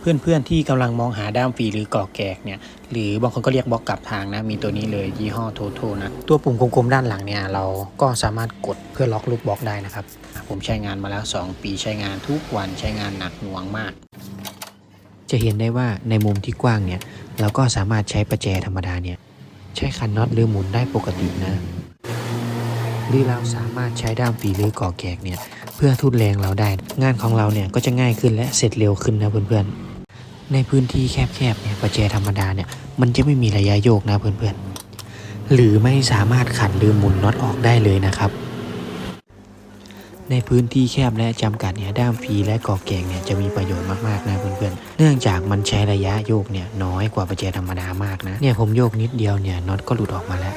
เพื่อนๆที่กำลังมองหาด้ามฟรีหรือก่อแกกเนี่ยหรือบางคนก็เรียกบล็อกกลับทางนะมีตัวนี้เลยยี่ห้อโทโทนะตัวปุ่มกลมๆด้านหลังเนี่ยเราก็สามารถกดเพื่อล็อกลูกบล็อกได้นะครับ ผมใช้งานมาแล้ว 2 ปีใช้งานทุกวันใช้งานหนักหน่วงมาก จะเห็นได้ว่าในมุมที่กว้างเนี่ยเราก็สามารถใช้ประแจธรรมดาเนี่ยใช้คันน็อตหรือหมุนได้ปกตินะหรือเราสามารถใช้ด้ามฝีหรือก่อแกกเนี่ยเพื่อทุนแรงเราได้ งานของเราเนี่ยก็จะง่ายขึ้นและเสร็จเร็วขึ้นนะเพื่อนๆ ในพื้นที่แคบๆเนี่ยประแจธรรมดาเนี่ยมันจะไม่มีระยะโยกนะเพื่อนๆ หรือไม่สามารถขันหรือหมุนน็อตออกได้เลยนะครับ ในพื้นที่แคบและจำกัดเนี่ยด้ามฟีและก่อแกงเนี่ยจะมีประโยชน์มากๆนะเพื่อนๆ เนื่องจากมันใช้ระยะโยกเนี่ยน้อยกว่าประแจธรรมดามากนะเนี่ยผมโยกนิดเดียวเนี่ยน็อตก็หลุดออกมาแล้ว